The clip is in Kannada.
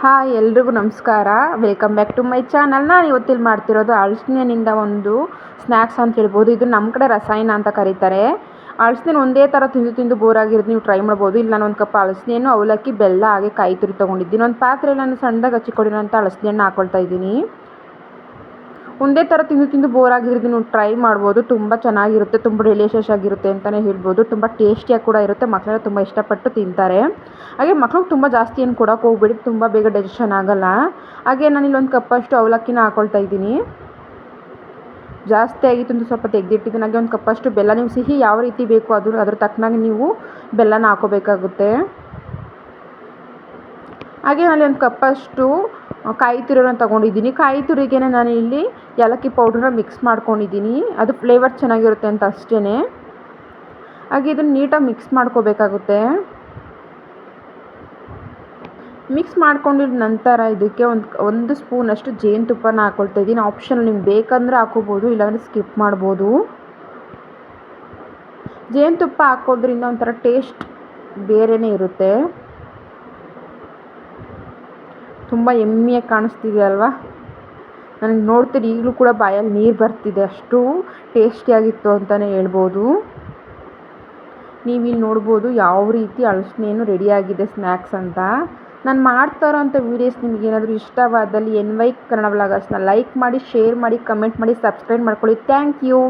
ಹಾಯ್ ಎಲ್ರಿಗೂ ನಮಸ್ಕಾರ. Welcome back to my channel ನಾನು ಇವತ್ತಿಲ್ಲಿ ಮಾಡ್ತಿರೋದು ಅಳಸಿನಿಂದ ಒಂದು ಸ್ನ್ಯಾಕ್ಸ್ ಅಂತ ಹೇಳ್ಬೋದು. ಇದು ನಮ್ಮ ಕಡೆ ರಸಾಯನ ಅಂತ ಕರೀತಾರೆ. ಅಳಸಿನ ಒಂದೇ ಥರ ತಿಂದು ತಿಂದು ಬೋರ್ ಆಗಿರೋದು ನೀವು ಟ್ರೈ ಮಾಡ್ಬೋದು. ಇಲ್ಲಿ ನಾನು ಒಂದು ಕಪ್ ಅಳಸಿನೆಯನ್ನು ಅವಲಕ್ಕಿ, ಬೆಲ್ಲ ಹಾಗೆ ಕಾಯಿ ತುರಿ ತೊಗೊಂಡಿದ್ದೀನಿ. ಒಂದು ಪಾತ್ರೆಯಲ್ಲಿ ನಾನು ಸಣ್ಣದಾಗಿ ಹಚ್ಚಿಕೊಡಿರೋಂಥ ಅಳಸಿನ ಹಾಕ್ಕೊಳ್ತಾ ಇದ್ದೀನಿ. ಒಂದೇ ಥರ ತಿಂದು ತಿಂದು ಬೋರ್ ಆಗಿರೋದು ನೀವು ಟ್ರೈ ಮಾಡ್ಬೋದು. ತುಂಬ ಚೆನ್ನಾಗಿರುತ್ತೆ, ತುಂಬ ಡೆಲಿಷಿಯಸ್ ಆಗಿರುತ್ತೆ ಅಂತಲೇ ಹೇಳ್ಬೋದು. ತುಂಬ ಟೇಸ್ಟಿಯಾಗಿ ಕೂಡ ಇರುತ್ತೆ. ಮಕ್ಕಳೆಲ್ಲ ತುಂಬ ಇಷ್ಟಪಟ್ಟು ತಿಂತಾರೆ. ಹಾಗೆ ಮಕ್ಳಿಗೆ ತುಂಬ ಜಾಸ್ತಿ ಏನು ಕೊಡೋಕೆ ಹೋಗಬೇಡಿ. ತುಂಬ ಬೇಗ ಡೈಜೆಷನ್ ಆಗೋಲ್ಲ. ಹಾಗೆ ನಾನು ಇಲ್ಲೊಂದು ಕಪ್ಪಷ್ಟು ಅವಲಕ್ಕಿನ ಹಾಕ್ಕೊಳ್ತಾ ಇದ್ದೀನಿ. ಜಾಸ್ತಿ ಆಗಿತ್ತು ಸ್ವಲ್ಪ ತೆಗೆದಿಟ್ಟಿದ್ದೀನಿ. ಹಾಗೆ ಒಂದು ಕಪ್ಪಷ್ಟು ಬೆಲ್ಲ, ನೀವು ಸಿಹಿ ಯಾವ ರೀತಿ ಬೇಕು ಅದ್ರ ಅದ್ರ ತಕ್ಕನಾಗಿ ನೀವು ಬೆಲ್ಲನ ಹಾಕೋಬೇಕಾಗುತ್ತೆ. ಹಾಗೆ ನಾನು ಒಂದು ಕಪ್ಪಷ್ಟು ಕಾಯಿ ತುರಿಯನ್ನು ತಗೊಂಡಿದ್ದೀನಿ. ಕಾಯಿ ತುರಿಗೆ ನಾನು ಇಲ್ಲಿ ಏಲಕ್ಕಿ ಪೌಡ್ರನ್ನ ಮಿಕ್ಸ್ ಮಾಡ್ಕೊಂಡಿದ್ದೀನಿ. ಅದು ಫ್ಲೇವರ್ ಚೆನ್ನಾಗಿರುತ್ತೆ ಅಂತ ಅಷ್ಟೇ ಹಾಗೆ ಇದನ್ನು ನೀಟಾಗಿ ಮಿಕ್ಸ್ ಮಾಡ್ಕೋಬೇಕಾಗುತ್ತೆ. ಮಿಕ್ಸ್ ಮಾಡ್ಕೊಂಡಿದ ನಂತರ ಇದಕ್ಕೆ ಒಂದು ಒಂದು ಸ್ಪೂನಷ್ಟು ಜೇನುತುಪ್ಪನ ಹಾಕ್ಕೊಳ್ತಾ ಇದ್ದೀನಿ. ಆಪ್ಷನ್ ನಿಮ್ಗೆ ಬೇಕಂದ್ರೆ ಹಾಕೋಬೋದು, ಇಲ್ಲಾಂದರೆ ಸ್ಕಿಪ್ ಮಾಡ್ಬೋದು. ಜೇನುತುಪ್ಪ ಹಾಕೋದ್ರಿಂದ ಒಂಥರ ಟೇಸ್ಟ್ ಬೇರೆಯೇ ಇರುತ್ತೆ. ತುಂಬ ಎಮ್ಮಿಯಾಗಿ ಕಾಣಿಸ್ತಿದೆ ಅಲ್ವಾ? ನನಗೆ ನೋಡ್ತೀರಿ, ಈಗಲೂ ಕೂಡ ಬಾಯಲ್ಲಿ ನೀರು ಬರ್ತಿದೆ. ಅಷ್ಟು ಟೇಸ್ಟಿಯಾಗಿತ್ತು ಅಂತಲೇ ಹೇಳ್ಬೋದು. ನೀವು ಇಲ್ಲಿ ನೋಡ್ಬೋದು ಯಾವ ರೀತಿ ಅಳಸನೇನು ರೆಡಿಯಾಗಿದೆ ಸ್ನ್ಯಾಕ್ಸ್ ಅಂತ. ನಾನು ಮಾಡ್ತಾ ಇರೋಂಥ ವೀಡಿಯೋಸ್ ನಿಮ್ಗೆ ಏನಾದರೂ ಇಷ್ಟವಾದಲ್ಲಿ ಎನ್ ವೈ ಕನ್ನಡ ವ್ಲಾಗರ್ಸ್ನ ಲೈಕ್ ಮಾಡಿ ಶೇರ್ ಮಾಡಿ ಕಮೆಂಟ್ ಮಾಡಿ ಸಬ್ಸ್ಕ್ರೈಬ್ ಮಾಡ್ಕೊಳ್ಳಿ. Thank you